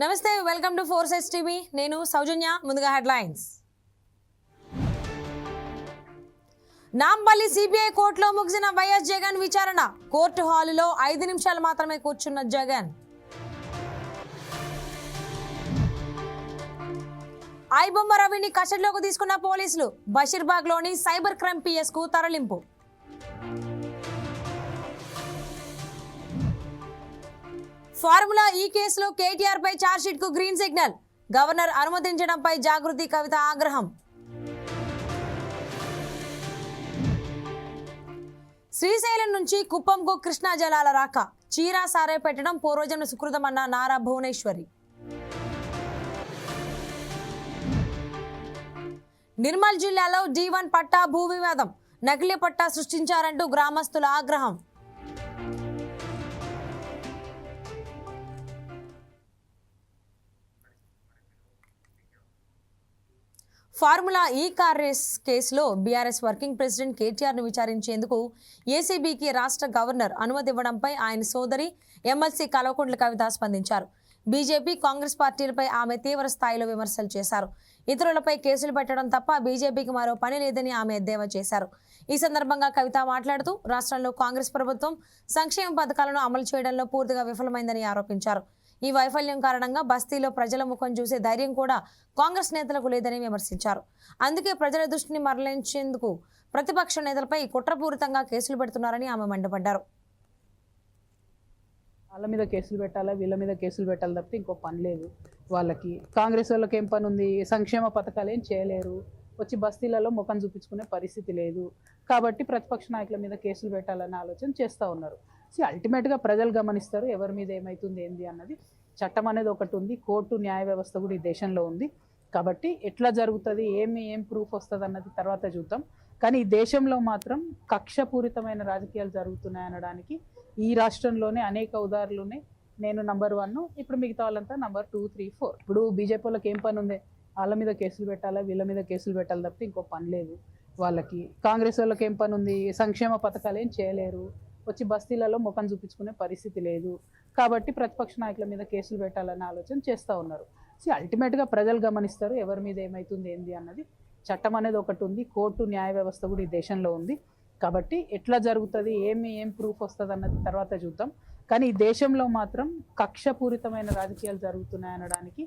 నమస్తే welcome to four సెస్ TV. నేను సౌజన్య ముందుగా హెడ్లైన్స్. నాంపల్లి సిబిఐ కోర్టులో ముగిసిన వైఎస్ జగన్ విచారణ. కోర్టు హాలులో ఐదు నిమిషాలు మాత్రమే కూర్చున్న జగన్. ఐబొమ్మ రవిని కస్టడీలోకి తీసుకున్న పోలీసులు. బషీర్బాగ్లోని సైబర్ క్రైమ్ పిఎస్కు తరలింపు. ఫార్ములా ఈ కేసులో కేటీఆర్ పై ఛార్జ్షీట్కు గ్రీన్ సిగ్నల్ గవర్నర్ అనుమతించడంపై జాగృతి కవిత ఆగ్రహం. శ్రీశైలం నుంచి కుప్పంకు కృష్ణా జలాల రాక. చీరా సారే పెట్టడం పూర్వజన్మ సుకృతమన్న నారా భువనేశ్వరి. నిర్మల్ జిల్లాలో డి వన్ పట్టా భూ వివాదం నకిలీ పట్టా సృష్టించారంటూ గ్రామస్తుల ఆగ్రహం. ఫార్ములా ఈ కార్ రేస్ కేసులో బీఆర్ఎస్ వర్కింగ్ ప్రెసిడెంట్ కేటీఆర్ను విచారించేందుకు ఏసీబీకి రాష్ట్ర గవర్నర్ అనుమతి ఇవ్వడంపై ఆయన సోదరి ఎమ్మెల్సీ కల్వకుంట్ల కవిత స్పందించారు. బీజేపీ కాంగ్రెస్ పార్టీలపై ఆమె తీవ్ర స్థాయిలో విమర్శలు చేశారు. ఇతరులపై కేసులు పెట్టడం తప్ప బీజేపీకి మరో పని లేదని ఆమె ఎద్దేవా చేశారు. ఈ సందర్భంగా కవిత మాట్లాడుతూ రాష్ట్రంలో కాంగ్రెస్ ప్రభుత్వం సంక్షేమ పథకాలను అమలు చేయడంలో పూర్తిగా విఫలమైందని ఆరోపించారు. ఈ వైఫల్యం కారణంగా బస్తీలో ప్రజల ముఖం చూసే ధైర్యం కూడా కాంగ్రెస్ నేతలకు లేదని విమర్శించారు. అందుకే ప్రజల దృష్టిని మరలించేందుకు ప్రతిపక్ష నేతలపై కుట్రపూరితంగా కేసులు పెడుతున్నారని ఆమె మండిపడ్డారు. వాళ్ళ మీద కేసులు పెట్టాలా? వీళ్ళ మీద కేసులు పెట్టాలి తప్పితే ఇంకో పని లేదు వాళ్ళకి. కాంగ్రెస్ వాళ్ళకి ఏం పని ఉంది? సంక్షేమ పథకాలు ఏం చేయలేరు. వచ్చి బస్తీలలో ముఖం చూపించుకునే పరిస్థితి లేదు. కాబట్టి ప్రతిపక్ష నాయకుల మీద కేసులు పెట్టాలనే ఆలోచన చేస్తూ ఉన్నారు. సో అల్టిమేట్గా ప్రజలు గమనిస్తారు ఎవరి మీద ఏమవుతుంది ఏంది అన్నది. చట్టం అనేది ఒకటి ఉంది కోర్టు న్యాయ వ్యవస్థ కూడా ఈ దేశంలో ఉంది. కాబట్టి ఎట్లా జరుగుతుంది ఏమి ఏం ప్రూఫ్ వస్తుంది అన్నది తర్వాత చూద్దాం. కానీ ఈ దేశంలో మాత్రం కక్షపూరితమైన రాజకీయాలు జరుగుతున్నాయి అనడానికి ఈ రాష్ట్రంలోనే అనేక ఉదాహరణలునే ఉన్నాయి నేను నంబర్ వన్ ఇప్పుడు మిగతా వాళ్ళంతా నంబర్ టూ త్రీ ఫోర్ ఇప్పుడు బీజేపీ వాళ్ళకి ఏం పని ఉంది? వాళ్ళ మీద కేసులు పెట్టాలా? వీళ్ళ మీద కేసులు పెట్టాలి తప్పితే ఇంకో పని లేదు వాళ్ళకి. కాంగ్రెస్ వాళ్ళకి ఏం పని ఉంది? సంక్షేమ పథకాలు ఏం చేయలేరు. వచ్చి బస్తీలలో ముఖం చూపించుకునే పరిస్థితి లేదు. కాబట్టి ప్రతిపక్ష నాయకుల మీద కేసులు పెట్టాలనే ఆలోచన చేస్తూ ఉన్నారు. సో అల్టిమేట్గా ప్రజలు గమనిస్తారు ఎవరి మీద ఏమవుతుంది ఏంది అన్నది. చట్టం అనేది ఒకటి ఉంది కోర్టు న్యాయ వ్యవస్థ కూడా ఈ దేశంలో ఉంది. కాబట్టి ఎట్లా జరుగుతుంది ఏమి ఏం ప్రూఫ్ వస్తుంది అన్నది తర్వాత చూద్దాం. కానీ ఈ దేశంలో మాత్రం కక్షపూరితమైన రాజకీయాలు జరుగుతున్నాయి అనడానికి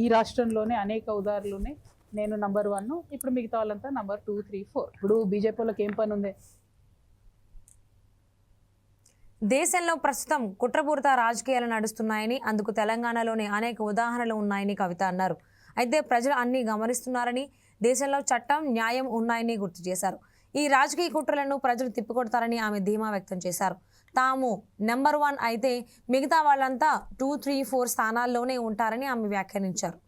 ఈ రాష్ట్రంలోనే అనేక ఉదాహరణలు ఉన్నాయి. నేను నంబర్ వన్ ఇప్పుడు మిగతా వాళ్ళంతా నంబర్ టూ త్రీ ఫోర్ ఇప్పుడు బీజేపీలోకి ఏం పని ఉంది? దేశంలో ప్రస్తుతం కుట్రపూరిత రాజకీయాలు నడుస్తున్నాయని అందుకు తెలంగాణలోని అనేక ఉదాహరణలు ఉన్నాయని కవిత అన్నారు. అయితే ప్రజలు అన్ని గమనిస్తున్నారని దేశంలో చట్టం న్యాయం ఉన్నాయని గుర్తు చేశారు. ఈ రాజకీయ కుట్రలను ప్రజలు తిప్పికొడతారని ఆమె ధీమా వ్యక్తం చేశారు. తాము నెంబర్ వన్ అయితే మిగతా వాళ్ళంతా టూ త్రీ ఫోర్ స్థానాల్లోనే ఉంటారని ఆమె వ్యాఖ్యానించారు.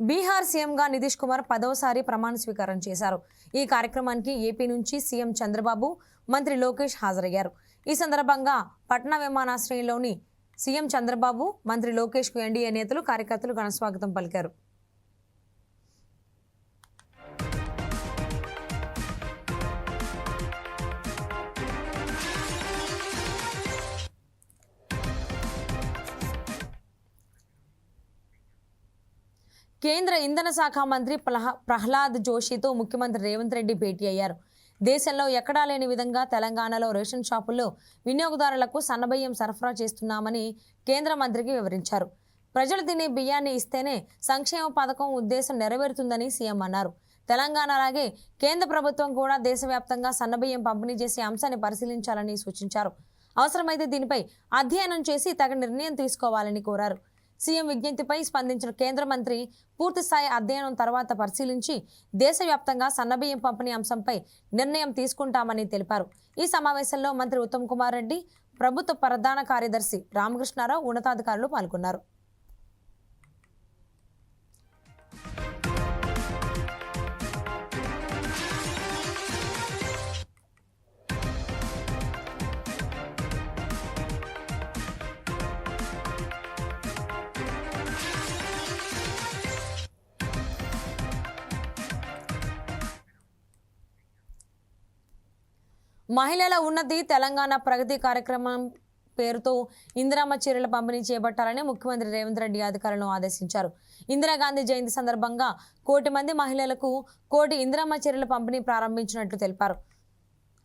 బీహార్ సీఎంగా నితీష్ కుమార్ పదవసారి ప్రమాణ స్వీకారం చేశారు. ఈ కార్యక్రమానికి ఏపీ నుంచి సీఎం చంద్రబాబు మంత్రి లోకేష్ హాజరయ్యారు. ఈ సందర్భంగా పట్నా విమానాశ్రయంలోని సీఎం చంద్రబాబు మంత్రి లోకేష్కు ఎన్డీఏ నేతలు కార్యకర్తలు ఘనస్వాగతం పలికారు. కేంద్ర ఇంధన శాఖ మంత్రి ప్రహ్లాద్ జోషితో ముఖ్యమంత్రి రేవంత్ రెడ్డి భేటీ అయ్యారు. దేశంలో ఎక్కడా లేని విధంగా తెలంగాణలో రేషన్ షాపుల్లో వినియోగదారులకు సన్నబియ్యం సరఫరా చేస్తున్నామని కేంద్ర మంత్రికి వివరించారు. ప్రజలు తినే బియ్యాన్ని ఇస్తేనే సంక్షేమ పథకం ఉద్దేశం నెరవేరుతుందని సీఎం అన్నారు. తెలంగాణ అలాగే కేంద్ర ప్రభుత్వం కూడా దేశవ్యాప్తంగా సన్నబియ్యం పంపిణీ చేసే అంశాన్ని పరిశీలించాలని సూచించారు. అవసరమైతే దీనిపై అధ్యయనం చేసి తగిన నిర్ణయం తీసుకోవాలని కోరారు. సీఎం విజ్ఞప్తిపై స్పందించిన కేంద్ర మంత్రి పూర్తిస్థాయి అధ్యయనం తర్వాత పరిశీలించి దేశవ్యాప్తంగా సన్నబియ్యం పంపిణీ అంశంపై నిర్ణయం తీసుకుంటామని తెలిపారు. ఈ సమావేశంలో మంత్రి ఉత్తమ్ కుమార్ రెడ్డి ప్రభుత్వ ప్రధాన కార్యదర్శి రామకృష్ణారావు ఉన్నతాధికారులు పాల్గొన్నారు. మహిళల ఉన్నతి తెలంగాణ ప్రగతి కార్యక్రమం పేరుతో ఇందిరామ చీరల పంపిణీ చేపట్టాలని ముఖ్యమంత్రి రేవంత్ రెడ్డి అధికారులను ఆదేశించారు. ఇందిరాగాంధీ జయంతి సందర్భంగా కోటి మంది మహిళలకు కోటి ఇందిరామ చీరల పంపిణీ ప్రారంభించినట్లు తెలిపారు.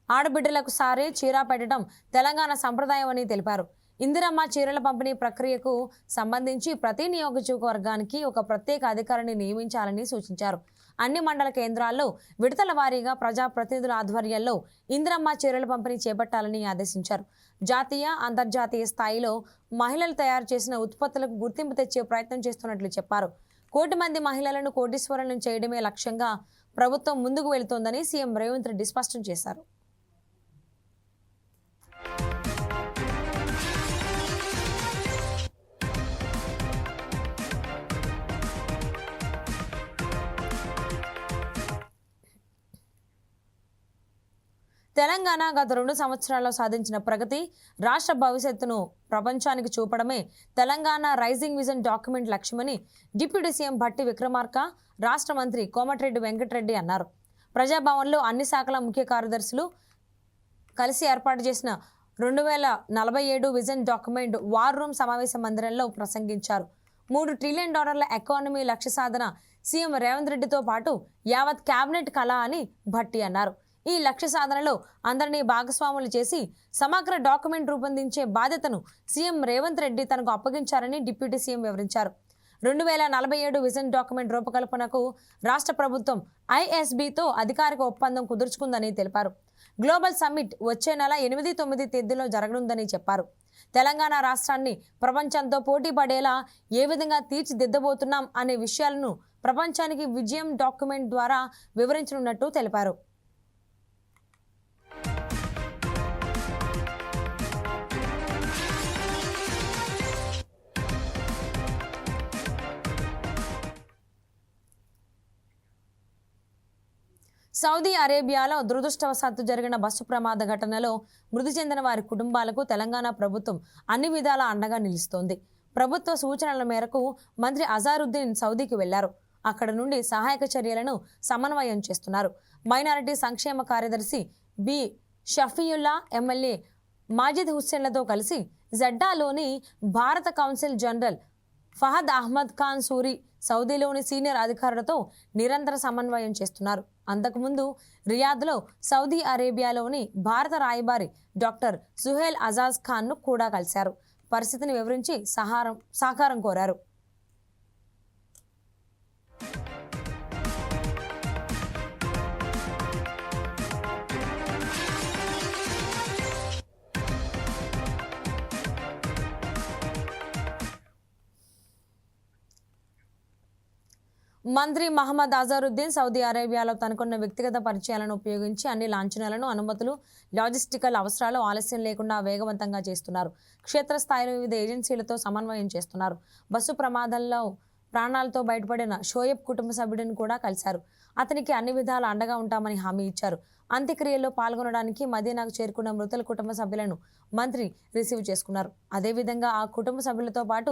ఆడబిడ్డలకు సారే చీర పెట్టడం తెలంగాణ సంప్రదాయం అని తెలిపారు. ఇందిరమ్మ చీరల పంపిణీ ప్రక్రియకు సంబంధించి ప్రతి నియోజకవర్గానికి ఒక ప్రత్యేక అధికారిని నియమించాలని సూచించారు. అన్ని మండల కేంద్రాల్లో విడతల వారీగా ప్రజాప్రతినిధుల ఆధ్వర్యంలో ఇందిరమ్మ చీరల పంపిణీ చేపట్టాలని ఆదేశించారు. జాతీయ అంతర్జాతీయ స్థాయిలో మహిళలు తయారు చేసిన ఉత్పత్తులకు గుర్తింపు తెచ్చే ప్రయత్నం చేస్తున్నట్లు చెప్పారు. కోటి మంది మహిళలను కోటీశ్వరులను చేయడమే లక్ష్యంగా ప్రభుత్వం ముందుకు వెళుతోందని సీఎం రేవంత్ రెడ్డి స్పష్టం చేశారు. తెలంగాణ గత రెండు సంవత్సరాల్లో సాధించిన ప్రగతి రాష్ట్ర భవిష్యత్తును ప్రపంచానికి చూపడమే తెలంగాణ రైజింగ్ విజన్ డాక్యుమెంట్ లక్ష్యమని డిప్యూటీ సీఎం భట్టి విక్రమార్క రాష్ట్ర మంత్రి కోమటిరెడ్డి వెంకటరెడ్డి అన్నారు. ప్రజాభవన్లో అన్ని శాఖల ముఖ్య కార్యదర్శులు కలిసి ఏర్పాటు చేసిన రెండు వేల నలభై ఏడు విజన్ డాక్యుమెంట్ వార్ రూమ్ సమావేశ మందిరంలో ప్రసంగించారు. మూడు ట్రిలియన్ డాలర్ల ఎకానమీ లక్ష్య సాధన సీఎం రేవంత్ రెడ్డితో పాటు యావత్ కేబినెట్ కళ అని భట్టి అన్నారు. ఈ లక్ష్య సాధనలో అందరినీ భాగస్వాములు చేసి సమగ్ర డాక్యుమెంట్ రూపొందించే బాధ్యతను సీఎం రేవంత్ రెడ్డి తనకు అప్పగించారని డిప్యూటీ సీఎం వివరించారు. రెండు వేల నలభై ఏడు విజన్ డాక్యుమెంట్ రూపకల్పనకు రాష్ట్ర ప్రభుత్వం ఐఎస్బితో అధికారిక ఒప్పందం కుదుర్చుకుందని తెలిపారు. గ్లోబల్ సమ్మిట్ వచ్చే నెల ఎనిమిది తొమ్మిది తేదీలో జరగనుందని చెప్పారు. తెలంగాణ రాష్ట్రాన్ని ప్రపంచంతో పోటీ పడేలా ఏ విధంగా తీర్చిదిద్దబోతున్నాం అనే విషయాలను ప్రపంచానికి విజయం డాక్యుమెంట్ ద్వారా వివరించనున్నట్టు తెలిపారు. సౌదీ అరేబియాలో దురదృష్టవశాత్తు జరిగిన బస్సు ప్రమాద ఘటనలో మృతి చెందిన వారి కుటుంబాలకు తెలంగాణ ప్రభుత్వం అన్ని విధాల అండగా నిలుస్తోంది. ప్రభుత్వ సూచనల మేరకు మంత్రి అజారుద్దీన్ సౌదీకి వెళ్ళారు. అక్కడ నుండి సహాయక చర్యలను సమన్వయం చేస్తున్నారు. మైనారిటీ సంక్షేమ కార్యదర్శి బి. షఫీయుల్లా ఎమ్మెల్యే మాజిద్ హుస్సేన్లతో కలిసి జడ్డాలోని భారత కౌన్సిల్ జనరల్ ఫహద్ అహ్మద్ ఖాన్ సూరి సౌదీలోని సీనియర్ అధికారులతో నిరంతర సమన్వయం చేస్తున్నారు. అంతకుముందు రియాద్లో సౌదీ అరేబియాలోని భారత రాయబారి డాక్టర్ సుహేల్ అజాజ్ ఖాన్ను కూడా కలిశారు. పరిస్థితిని వివరించి సహారం సహకారం కోరారు. మంత్రి మహమ్మద్ అజారుద్దీన్ సౌదీ అరేబియాలో తనకున్న వ్యక్తిగత పరిచయాలను ఉపయోగించి అన్ని లాంఛనాలను అనుమతులు లాజిస్టికల్ అవసరాలు ఆలస్యం లేకుండా వేగవంతంగా చేస్తున్నారు. క్షేత్రస్థాయిలో వివిధ ఏజెన్సీలతో సమన్వయం చేస్తున్నారు. బస్సు ప్రమాదంలో ప్రాణాలతో బయటపడిన షోయబ్ కుటుంబ సభ్యుడిని కూడా కలిశారు. అతనికి అన్ని విధాల అండగా ఉంటామని హామీ ఇచ్చారు. అంత్యక్రియల్లో పాల్గొనడానికి మదీనాకు చేరుకున్న మృతుల కుటుంబ సభ్యులను మంత్రి రిసీవ్ చేసుకున్నారు. అదేవిధంగా ఆ కుటుంబ సభ్యులతో పాటు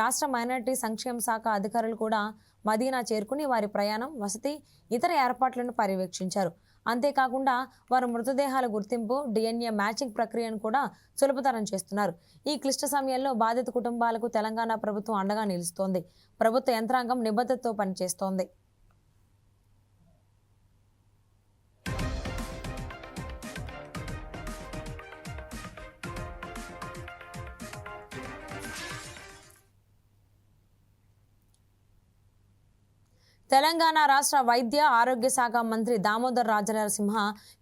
రాష్ట్ర మైనారిటీ సంక్షేమ శాఖ అధికారులు కూడా మదీనా చేరుకుని వారి ప్రయాణం వసతి ఇతర ఏర్పాట్లను పర్యవేక్షించారు. అంతేకాకుండా వారు మృతదేహాల గుర్తింపు డిఎన్ఏ మ్యాచింగ్ ప్రక్రియను కూడా సులభతరం చేస్తున్నారు. ఈ క్లిష్ట సమయంలో బాధిత కుటుంబాలకు తెలంగాణ ప్రభుత్వం అండగా నిలుస్తోంది. ప్రభుత్వ యంత్రాంగం నిబద్ధతతో పనిచేస్తోంది. తెలంగాణ రాష్ట్ర వైద్య ఆరోగ్య శాఖ మంత్రి దామోదర్ రాజనరసింహ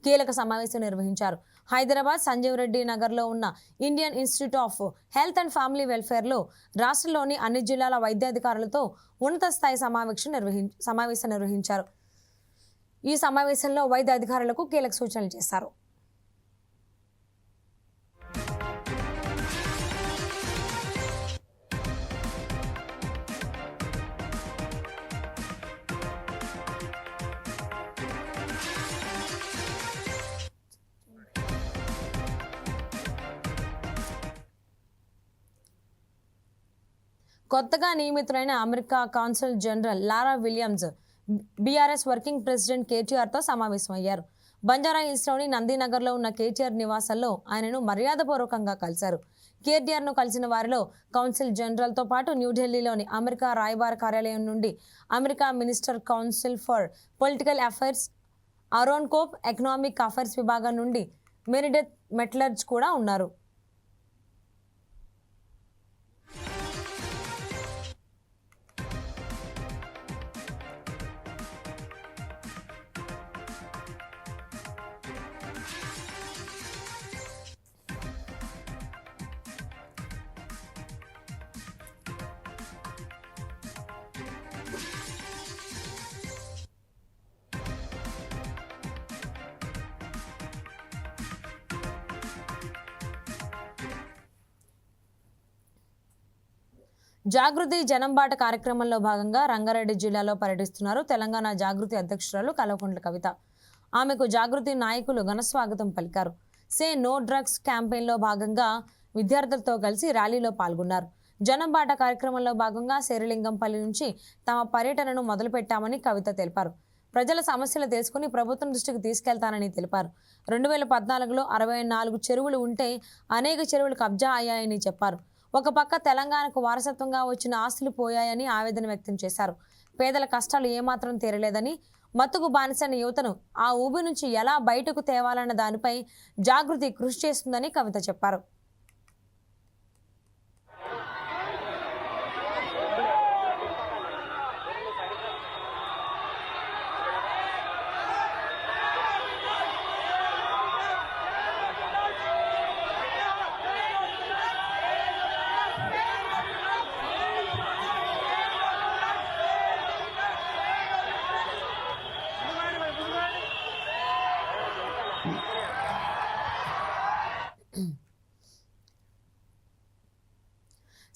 కీలక సమావేశం నిర్వహించారు. హైదరాబాద్ సంజీవ్ రెడ్డి నగర్లో ఉన్న Indian institute of health and family వెల్ఫేర్లో రాష్ట్రంలోని అన్ని జిల్లాల వైద్యాధికారులతో ఉన్నత స్థాయి సమావేశం నిర్వహి సమావేశం నిర్వహించారు. ఈ సమావేశంలో వైద్య అధికారులకు కీలక సూచనలు చేశారు. కొత్తగా నియమితులైన America consul general Laura Williams BRS working president కేటీఆర్తో సమావేశమయ్యారు. బంజారా హిల్స్లోని నందీనగర్లో ఉన్న కేటీఆర్ నివాసంలో ఆయనను మర్యాదపూర్వకంగా కలిశారు. కేటీఆర్ను కలిసిన వారిలో కౌన్సిల్ జనరల్తో పాటు న్యూఢిల్లీలోని అమెరికా రాయబార కార్యాలయం నుండి America minister council for political affairs Aaron Kopp economic affairs విభాగం నుండి మెరిడెత్ మెట్లర్జ్ కూడా ఉన్నారు. జాగృతి జనంబాట కార్యక్రమంలో భాగంగా రంగారెడ్డి జిల్లాలో పర్యటిస్తున్నారు తెలంగాణ జాగృతి అధ్యక్షురాలు కలవకుంట్ల కవిత. ఆమెకు జాగృతి నాయకులు ఘనస్వాగతం పలికారు. సే నో డ్రగ్స్ క్యాంపెయిన్లో భాగంగా విద్యార్థులతో కలిసి ర్యాలీలో పాల్గొన్నారు. జనంబాట కార్యక్రమంలో భాగంగా శేరిలింగంపల్లి నుంచి తమ పర్యటనను మొదలుపెట్టామని కవిత తెలిపారు. ప్రజల సమస్యలు తెలుసుకుని ప్రభుత్వం దృష్టికి తీసుకెళ్తానని తెలిపారు. రెండు వేల పద్నాలుగులో అరవై నాలుగు చెరువులు ఉంటే అనేక చెరువులు కబ్జా అయ్యాయని చెప్పారు. ఒక పక్క తెలంగాణకు వారసత్వంగా వచ్చిన ఆస్తులు పోయాయని ఆవేదన వ్యక్తం చేశారు. పేదల కష్టాలు ఏమాత్రం తీరలేదని మత్తుకు బానిసైన యువతను ఆ ఊబి నుంచి ఎలా బయటకు తేవాలన్న దానిపై జాగృతి కృషి చేస్తుందని కవిత చెప్పారు.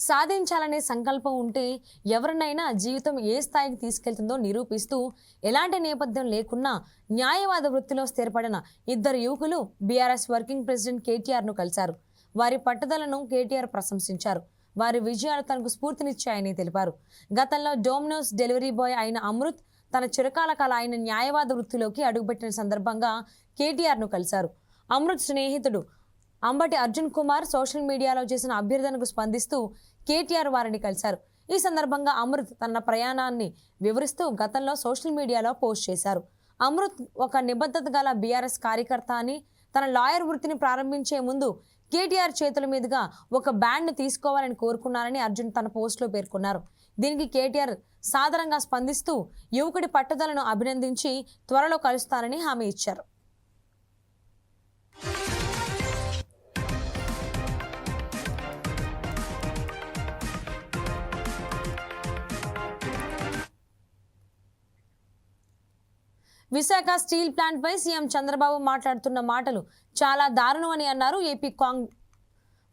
సాధించాలనే సంకల్పం ఉంటే ఎవరినైనా జీవితం ఏ స్థాయికి తీసుకెళ్తుందో నిరూపిస్తూ ఎలాంటి నేపథ్యం లేకున్నా న్యాయవాద వృత్తిలో స్థిరపడిన ఇద్దరు యువకులు బీఆర్ఎస్ వర్కింగ్ ప్రెసిడెంట్ కేటీఆర్ను కలిశారు. వారి పట్టుదలను కేటీఆర్ ప్రశంసించారు. వారి విజయాలు తనకు స్ఫూర్తినిచ్చాయని తెలిపారు. గతంలో డోమినోస్ డెలివరీ బాయ్ అయిన అమృత్ తన చిరకాల కాల ఆయన న్యాయవాద వృత్తిలోకి అడుగుపెట్టిన సందర్భంగా కేటీఆర్ను కలిశారు. అమృత్ స్నేహితుడు అంబటి అర్జున్ కుమార్ సోషల్ మీడియాలో చేసిన అభ్యర్థనకు స్పందిస్తూ కేటీఆర్ వారిని కలిశారు. ఈ సందర్భంగా అమృత్ తన ప్రయాణాన్ని వివరిస్తూ గతంలో సోషల్ మీడియాలో పోస్ట్ చేశారు. అమృత్ ఒక నిబద్ధత గల బీఆర్ఎస్ కార్యకర్త అని తన లాయర్ వృత్తిని ప్రారంభించే ముందు కేటీఆర్ చేతుల మీదుగా ఒక బ్యాండ్ను తీసుకోవాలని కోరుకున్నారని అర్జున్ తన పోస్టులో పేర్కొన్నారు. దీనికి కేటీఆర్ సాదరంగా స్పందిస్తూ యువకుడి పట్టుదలను అభినందించి త్వరలో కలుస్తానని హామీ ఇచ్చారు. విశాఖ స్టీల్ ప్లాంట్ పై సీఎం చంద్రబాబు మాట్లాడుతున్న మాటలు చాలా దారుణమని అన్నారు ఏపీ కాంగ్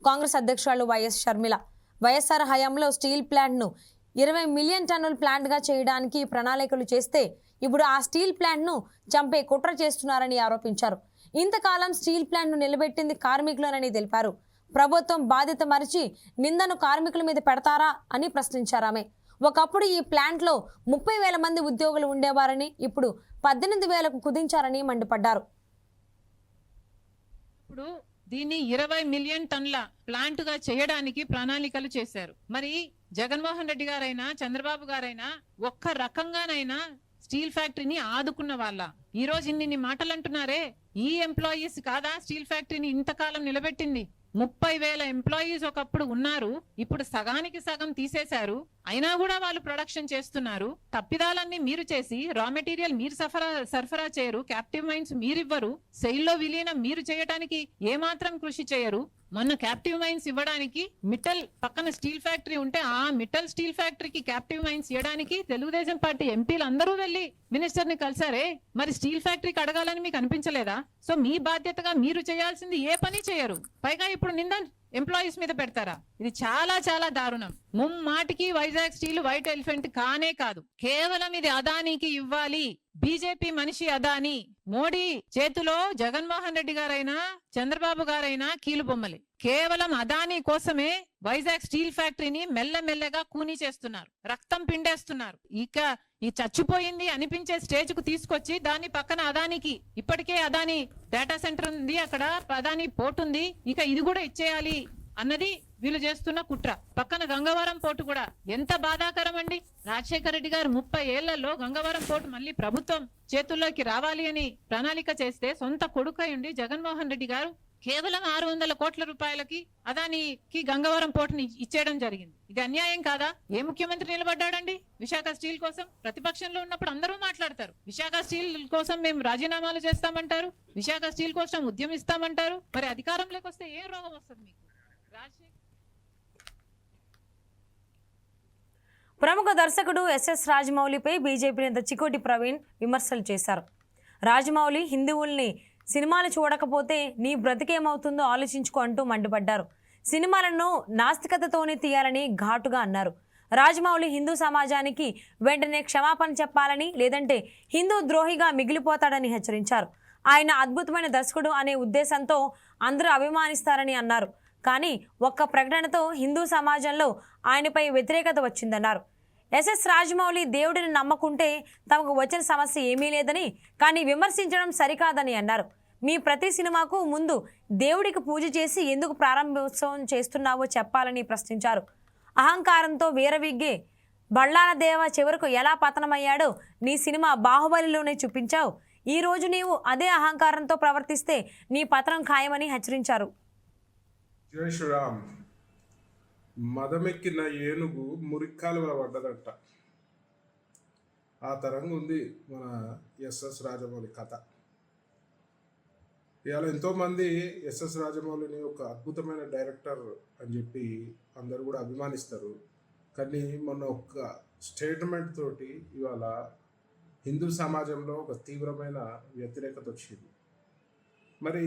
కాంగ్రెస్ అధ్యక్షురాలు వైఎస్ షర్మిల. వైఎస్ఆర్ హయాంలో స్టీల్ ప్లాంట్ను ఇరవై మిలియన్ టన్నుల ప్లాంట్గా చేయడానికి ప్రణాళికలు చేస్తే ఇప్పుడు ఆ స్టీల్ ప్లాంట్ను చంపే కుట్ర చేస్తున్నారని ఆరోపించారు. ఇంతకాలం స్టీల్ ప్లాంట్ను నిలబెట్టింది కార్మికులనని తెలిపారు. ప్రభుత్వం బాధ్యత మరిచి నిందను కార్మికుల మీద పెడతారా అని ప్రశ్నించారు ఆమె. ఒకప్పుడు ఈ ప్లాంట్లో ముప్పై వేల మంది ఉద్యోగులు ఉండేవారని ఇప్పుడు పద్దెనిమిది వేలకు కుదించారని మండిపడ్డారు. ఇప్పుడు దీన్ని ఇరవై మిలియన్ టన్ల ప్లాంట్గా చేయడానికి ప్రణాళికలు చేశారు. మరి జగన్మోహన్ రెడ్డి గారైనా చంద్రబాబు గారైనా ఒక్క రకంగానైనా స్టీల్ ఫ్యాక్టరీని ఆదుకున్న వాళ్ళ. ఈ రోజు ఇన్ని మాటలు అంటున్నారే ఈ ఎంప్లాయీస్ కాదా స్టీల్ ఫ్యాక్టరీని ఇంతకాలం నిలబెట్టింది? ముప్పై వేల ఎంప్లాయీస్ ఒకప్పుడు ఉన్నారు ఇప్పుడు సగానికి సగం తీసేశారు. అయినా కూడా వాళ్ళు ప్రొడక్షన్ చేస్తున్నారు. తప్పిదాలన్నీ మీరు చేసి రా మెటీరియల్ మీరు సఫరా సరఫరా చేయరు. క్యాప్టివ్ మైన్స్ మీరు ఇవ్వరు సెయిల్లో విలీనం మీరు చేయడానికి ఏమాత్రం కృషి చేయరు. మొన్న క్యాప్టివ్ మైన్స్ ఇవ్వడానికి మిట్టల్ పక్కన స్టీల్ ఫ్యాక్టరీ ఉంటే ఆ మిట్టల్ స్టీల్ ఫ్యాక్టరీకి క్యాప్టివ్ మైన్స్ ఇవ్వడానికి తెలుగుదేశం పార్టీ ఎంపీలు అందరూ వెళ్ళి మినిస్టర్ని కలిసారే. మరి స్టీల్ ఫ్యాక్టరీకి అడగాలని మీకు అనిపించలేదా? సో మీ బాధ్యతగా మీరు చేయాల్సింది ఏ పని చేయరు. పైగా ఇప్పుడు నింద ఎంప్లాయీస్ మీద పెడతారా? ఇది చాలా చాలా దారుణం. ముమ్మాటికి వైజాగ్ స్టీల్ వైట్ ఎలిఫెంట్ కానే కాదు. కేవలం ఇది అదానికి ఇవ్వాలి. బీజేపీ మనిషి అదాని. మోడీ చేతిలో జగన్మోహన్ రెడ్డి గారైనా చంద్రబాబు గారైనా కీలు బొమ్మలే కేవలం అదాని కోసమే వైజాగ్ స్టీల్ ఫ్యాక్టరీని మెల్లమెల్లగా కూనీ చేస్తున్నారు. రక్తం పిండేస్తున్నారు. ఇక ఈ చచ్చిపోయింది అనిపించే స్టేజ్కు తీసుకొచ్చి దాని పక్కన అదానికి. ఇప్పటికే అదాని డేటా సెంటర్ ఉంది అక్కడ అదాని పోర్ట్ ఉంది. ఇక ఇది కూడా ఇచ్చేయాలి అన్నది వీళ్ళు చేస్తున్న కుట్ర. పక్కన గంగవరం పోర్టు కూడా. ఎంత బాధాకరం అండి. రాజశేఖర రెడ్డి గారు ముప్పై ఏళ్ళలో గంగవరం పోర్టు మళ్ళీ ప్రభుత్వం చేతుల్లోకి రావాలి అని ప్రణాళిక చేస్తే సొంత కొడుకై ఉండి జగన్మోహన్ రెడ్డి గారు కేవలం ఆరు వందల కోట్ల రూపాయలకి అదానికి గంగవరం పోర్టుని ఇచ్చేయడం జరిగింది. ఇది అన్యాయం కాదా? ఏ ముఖ్యమంత్రి నిలబడ్డాడండి? విశాఖ స్టీల్ కోసం ప్రతిపక్షంలో ఉన్నప్పుడు అందరూ మాట్లాడతారు. విశాఖ స్టీల్ కోసం మేము రాజీనామాలు చేస్తామంటారు. విశాఖ స్టీల్ కోసం ఉద్యమిస్తామంటారు మరి అధికారంలోకి వస్తే ఏ రోగం వస్తుంది మీకు? రాజశేఖర్. ప్రముఖ దర్శకుడు ఎస్ఎస్ రాజమౌళిపై బీజేపీ నేత చికోటి ప్రవీణ్ విమర్శలు చేశారు. రాజమౌళి హిందువుల్ని సినిమాలు చూడకపోతే నీ బ్రతికేమవుతుందో ఆలోచించుకో అంటూ మండిపడ్డారు. సినిమాలను నాస్తికతతోనే తీయాలని ఘాటుగా అన్నారు. రాజమౌళి హిందూ సమాజానికి వెంటనే క్షమాపణ చెప్పాలని లేదంటే హిందూ ద్రోహిగా మిగిలిపోతాడని హెచ్చరించారు. ఆయన అద్భుతమైన దర్శకుడు అనే ఉద్దేశంతో అందరూ అభిమానిస్తారని అన్నారు. కానీ ఒక్క ప్రకటనతో హిందూ సమాజంలో ఆయనపై వ్యతిరేకత వచ్చిందన్నారు. ఎస్ఎస్ రాజమౌళి దేవుడిని నమ్మకుంటే తమకు వచ్చిన సమస్య ఏమీ లేదని కానీ విమర్శించడం సరికాదని అన్నారు. మీ ప్రతి సినిమాకు ముందు దేవుడికి పూజ చేసి ఎందుకు ప్రారంభోత్సవం చేస్తున్నావో చెప్పాలని ప్రశ్నించారు. అహంకారంతో వీరవిగ్గే బళ్ళాల దేవ చివరకు ఎలా పతనమయ్యాడో నీ సినిమా బాహుబలిలోనే చూపించావు. ఈ రోజు నీవు అదే అహంకారంతో ప్రవర్తిస్తే నీ పతనం ఖాయమని హెచ్చరించారు. మదమెక్కిన ఏనుగు మురిక్కాలుగా పడ్డదంట. ఆ తరంగా ఉంది మన ఎస్ఎస్ రాజమౌళి కథ. ఇవాళ ఎంతోమంది ఎస్ఎస్ రాజమౌళిని ఒక అద్భుతమైన డైరెక్టర్ అని చెప్పి అందరు కూడా అభిమానిస్తారు. కానీ మొన్న ఒక స్టేట్మెంట్ తోటి ఇవాళ హిందూ సమాజంలో ఒక తీవ్రమైన వ్యతిరేకత వచ్చింది. మరి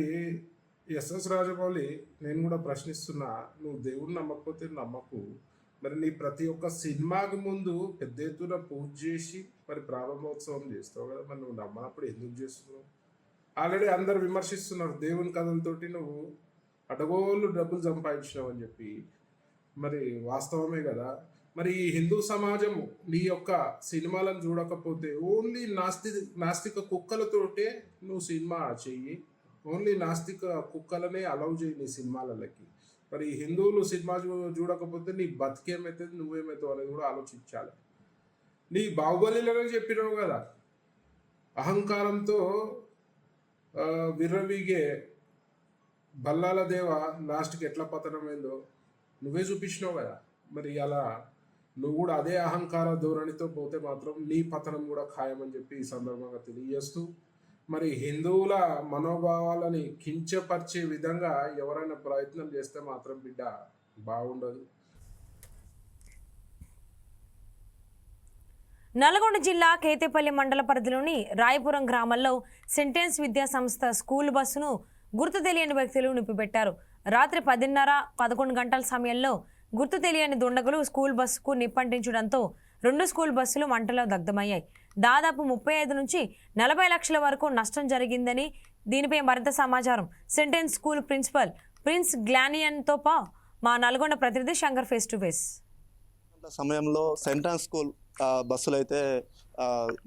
ఎస్ఎస్ రాజమౌళి నేను కూడా ప్రశ్నిస్తున్నా నువ్వు దేవుడిని నమ్మకపోతే నమ్మకు. మరి నీ ప్రతి ఒక్క సినిమాకి ముందు పెద్ద ఎత్తున పూజ చేసి మరి ప్రారంభోత్సవం చేస్తావు కదా మరి నువ్వు నమ్మనప్పుడు ఎందుకు చేస్తున్నావు? ఆల్రెడీ అందరు విమర్శిస్తున్నారు దేవుని కథలతోటి నువ్వు అడగోళ్ళు డబ్బులు సంపాదించినావు అని చెప్పి. మరి వాస్తవమే కదా. మరి ఈ హిందూ సమాజము నీ యొక్క సినిమాలను చూడకపోతే ఓన్లీ నాస్తి నాస్తిక కుక్కలతోటే నువ్వు సినిమా చెయ్యి. ఓన్లీ నాస్తిక కుక్కలనే అలౌ చేయి నీ సినిమాలకి. మరి హిందువులు సినిమా చూడకపోతే నీ బతికేమైతుంది నువ్వేమవుతావు అనేది కూడా ఆలోచించాలి. నీ బాహుబలిలోనే చెప్పినావు కదా. అహంకారంతో విర్రవీగే బల్లాల దేవ లాస్ట్కి ఎట్లా పతనమైందో నువ్వే చూపించినావు కదా. మరి అలా నువ్వు కూడా అదే అహంకార ధోరణితో పోతే మాత్రం నీ పతనం కూడా ఖాయమని చెప్పి ఈ సందర్భంగా తెలియజేస్తూ మరి హిందువుల మనోభావాలని కించపరిచే విధంగా ఎవరైనా ప్రయత్నం చేస్తే మాత్రం బిడ్డ బాగుండదు. నల్గొండ జిల్లా కేతేపల్లి మండల పరిధిలోని రాయపురం గ్రామంలో సెంటెన్స్ విద్యా సంస్థ స్కూల్ బస్సును గుర్తు తెలియని వ్యక్తులు నిప్పిపెట్టారు. రాత్రి పదిన్నర పదకొండు గంటల సమయంలో గుర్తు తెలియని దుండగులు స్కూల్ బస్సుకు నిప్పంటించడంతో రెండు స్కూల్ బస్సులు మంటలో దగ్ధమయ్యాయి. దాదాపు ముప్పై ఐదు నుంచి నలభై లక్షల వరకు నష్టం జరిగిందని దీనిపై మరింత సమాచారం Saint Ann's school principal Prince గ్లానియన్తో పా మా నల్గొండ ప్రతినిధి శంకర్ ఫేస్ టు ఫేస్. సమయంలో సెంటెన్స్ స్కూల్ బస్సులు అయితే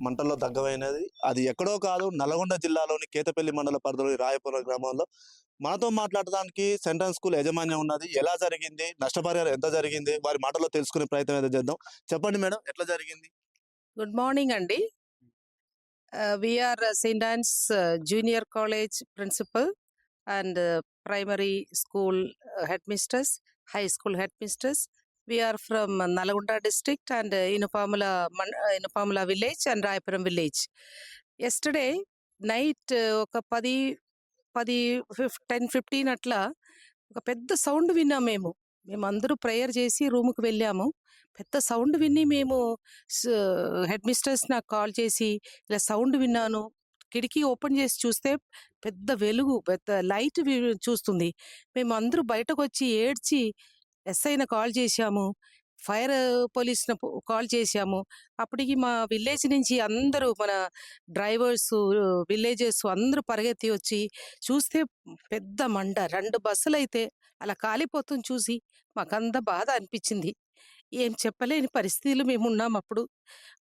మంటల్లో దగ్గమైనది. అది ఎక్కడో కాదు నల్గొండ జిల్లాలోని కేతపల్లి మండల పరిధిలోని రాయపురం గ్రామంలో. మనతో మాట్లాడడానికి సెంట్రల్ స్కూల్ యాజమాన్యం ఉన్నది. ఎలా జరిగింది? నష్టపరిహారం ఎంత జరిగింది? వారి మాటల్లో తెలుసుకునే ప్రయత్నం అయితే చేద్దాం. చెప్పండి మేడం ఎట్లా జరిగింది? గుడ్ మార్నింగ్ అండి. We are Saint Ann's junior college principal and primary school head mistress high school head mistress we are from Nalgonda district and Inupamula Inupamula village and Rayapuram village yesterday night ఒక పది పది ఫిఫ్ ten fifteen అట్లా ఒక పెద్ద sound విన్నాం మేము. మేము అందరూ ప్రేయర్ చేసి రూమ్కి వెళ్ళాము. పెద్ద సౌండ్ విని మేము హెడ్ మిస్టర్స్ నాకు కాల్ చేసి ఇలా సౌండ్ విన్నాను. కిటికీ ఓపెన్ చేసి చూస్తే పెద్ద వెలుగు పెద్ద లైట్ చూస్తుంది. మేము అందరూ బయటకు వచ్చి ఏడ్చి ఎస్ఐని కాల్ చేశాము. ఫైర్ పోలీస్ కాల్ చేశాము. అప్పటికి మా విలేజ్ నుంచి అందరూ మన డ్రైవర్స్ విలేజెస్ అందరూ పరిగెత్తి వచ్చి చూస్తే పెద్ద మండ రెండు బస్సులు అయితే అలా కాలిపోతుంది చూసి మాకంత బాధ అనిపించింది. ఏం చెప్పలేని పరిస్థితులు మేము ఉన్నాం అప్పుడు.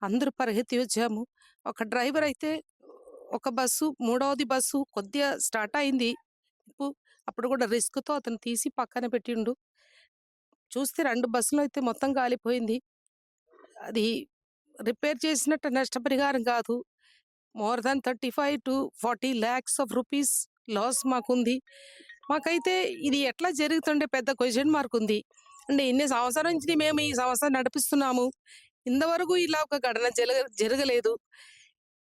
అందరూ పరిగెత్తి వచ్చాము. ఒక డ్రైవర్ అయితే ఒక బస్సు మూడవది బస్సు కొద్దిగా స్టార్ట్ అయింది. అప్పుడు కూడా రిస్క్తో అతను తీసి పక్కన పెట్టిండు. చూస్తే రెండు బస్సులు అయితే మొత్తం కాలిపోయింది. అది రిపేర్ చేసినట్టు నష్టపరిహారం కాదు. More than thirty five to forty lakhs of rupees loss మాకుంది. మాకైతే ఇది ఎట్లా జరుగుతుండే పెద్ద క్వశ్చన్ మార్క్ ఉంది. అంటే ఇన్ని సంవత్సరం నుంచి మేము ఈ సంవత్సరం నడిపిస్తున్నాము. ఇంతవరకు ఇలా ఒక ఘటన జరగ జరగలేదు.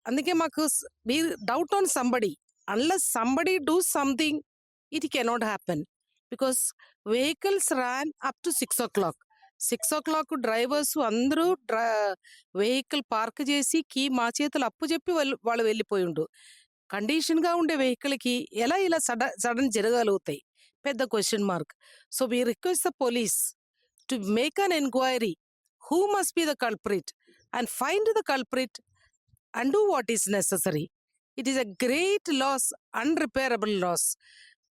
అందుకే మాకు మీ doubt on somebody. Unless somebody do something it cannot happen. Because vehicles ran up to six o'clock. Six o'clock drivers అందరూ వెహికల్ పార్క్ చేసి కీ మా చేతులు అప్పు చెప్పి వాళ్ళు వాళ్ళు వెళ్ళిపోయిండు కండిషన్గా ఉండే వెహికల్కి ఎలా ఇలా సడన్ సడన్ జరగలుగుతాయి పెద్ద question mark. So we request the police to make an enquiry. Who must be the culprit? And find the culprit and do what is necessary? It is a great loss unrepairable loss.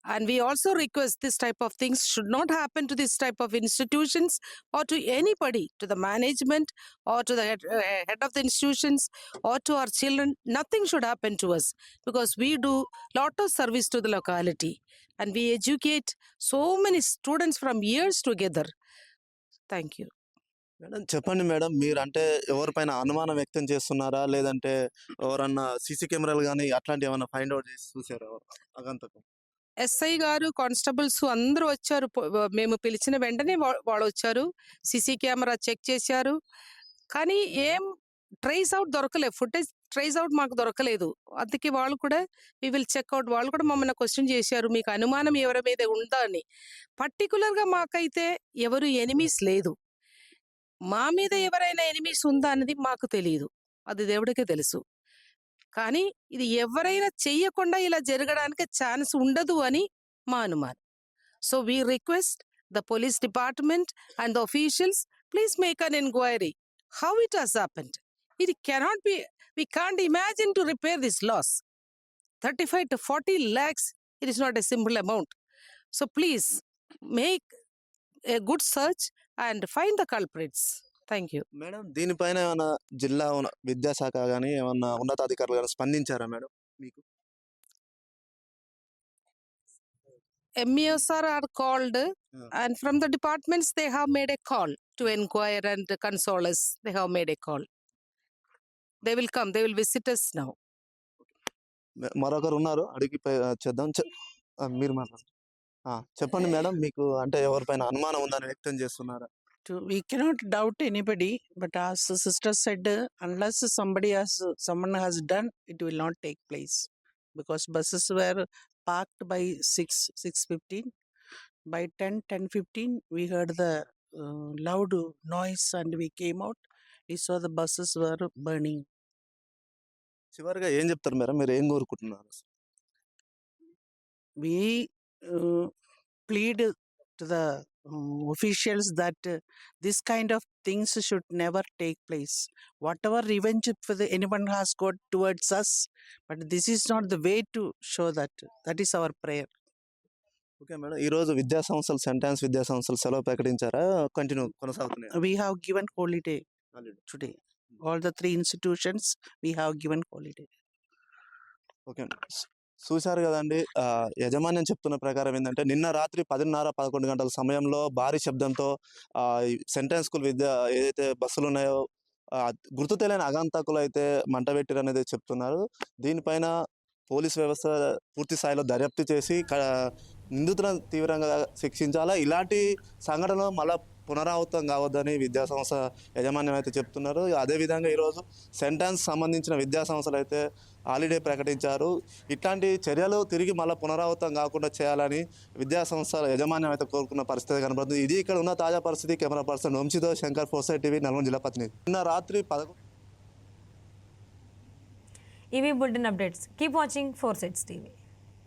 And we also request this type of things should not happen to this type of institutions or to anybody to the management or to the head of the institutions or to our children nothing should happen to us because we do lot of service to the locality and we educate so many students from years together thank you madam చెప్పండి madam మీరు అంటే ఎవరిపైన అనుమానం వ్యక్తం చేస్తున్నారా? లేదంటే ఎవరన్నా CC కెమెరాలు కానీ అట్లాంటి ఏమైనా ఫైండ్ అవుట్ చేసి చూసారా? అగంతకం. ఎస్ఐ గారు కానిస్టేబుల్స్ అందరూ వచ్చారు. మేము పిలిచిన వెంటనే వాళ్ళు వచ్చారు సీసీ కెమెరా చెక్ చేశారు. కానీ ఏం ట్రేస్ అవుట్ దొరకలేదు ఫుటేజ్ ట్రేస్ అవుట్ మాకు దొరకలేదు. అందుకే వాళ్ళు కూడా వి విల్ చెక్అవుట్ వాళ్ళు కూడా మమ్మల్ని క్వశ్చన్ చేశారు. మీకు అనుమానం ఎవరి మీద ఉందా? అని. పర్టికులర్గా మాకైతే ఎవరు ఎనిమీస్ లేదు. మా మీద ఎవరైనా ఎనిమీస్ ఉందా అనేది మాకు తెలియదు అది దేవుడికే తెలుసు. కానీ ఇది ఎవరైనా చెయ్యకుండా ఇలా జరగడానికి ఛాన్స్ ఉండదు అని మా అనుమానం. So we request the police department and the officials please make an enquiry how it has happened it cannot be we can't imagine to repair this loss thirty five to forty lakhs it is not a simple amount so please make a good search and find the culprits thank you madam దీనిపైన ఏమైనా జిల్లా ఉన్న- విద్యాశాఖ కానీ ఏమన్నా ఉన్నతాధికారులు కానీ స్పందించారా మేడం మీకు MESR are called Yeah. and from the departments they have made a call to inquire and console us. They have made a call. They will come, they will visit us now. మరొకరు ఉన్నారు అడిగి చేద్దాం మీరు మాట్లాడండి చెప్పండి madam మీకు అంటే ఎవరిపైన అనుమానం ఉందని వ్యక్తం చేస్తున్నారా to we cannot doubt anybody but as the sister said uh, unless somebody has someone has done it will not take place because buses were parked by 6 6:15 by 10 10:15 we heard the uh, loud noise and we came out we saw the buses were burning చివరిగా ఏం చెప్తారు madam మీరు ఏం కోరుకుంటున్నారు we uh, plead to the uh, officials that uh, this kind of things should never take place whatever revenge the, anyone has got towards us but this is not the way to show that that is our prayer okay madam ఈ రోజు విద్యా సంస్థలు sentence విద్యా సంస్థలు సెలవు ప్రకటించారా continue కొనసాగుతున్నాయి we have given holiday today all the three institutions we have given holiday okay చూశారు కదండి. ఆ, యజమాన్యం చెప్తున్న ప్రకారం ఏంటంటే నిన్న రాత్రి పదిన్నర పదకొండు గంటల సమయంలో భారీ శబ్దంతో ఆ, సెంట్రల్ స్కూల్ విద్య ఏదైతే బస్సులు ఉన్నాయో గుర్తు తెలియని అగాంతకులు అయితే మంట పెట్టిరు అనేది చెప్తున్నారు. దీనిపైన పోలీస్ వ్యవస్థ పూర్తి స్థాయిలో దర్యాప్తు చేసి నిందితులను తీవ్రంగా శిక్షించాలా? ఇలాంటి సంఘటనలు మళ్ళీ పునరావృతం కావద్దని విద్యాసంస్థ యాజమాన్యం యజమాన్యం అయితే చెప్తున్నారు అదేవిధంగా ఈరోజు సెంటెన్స్ సంబంధించిన విద్యాసంస్థలు అయితే హాలిడే ప్రకటించారు. ఇట్లాంటి చర్యలు తిరిగి మళ్ళీ పునరావృతం కాకుండా చేయాలని విద్యాసంస్థల యజమాన్యం అయితే కోరుకున్న పరిస్థితి కనబడుతుంది. ఇది ఇక్కడ ఉన్న తాజా పరిస్థితి. కెమెరా పర్సన్ వంశీతో శంకర్ ఫోర్సైట్ టీవీ నల్గొండ జిల్లా ప్రతినిధి. నిన్న రాత్రి పదకొండు ఇవి bulletin updates. Keep watching four sets TV.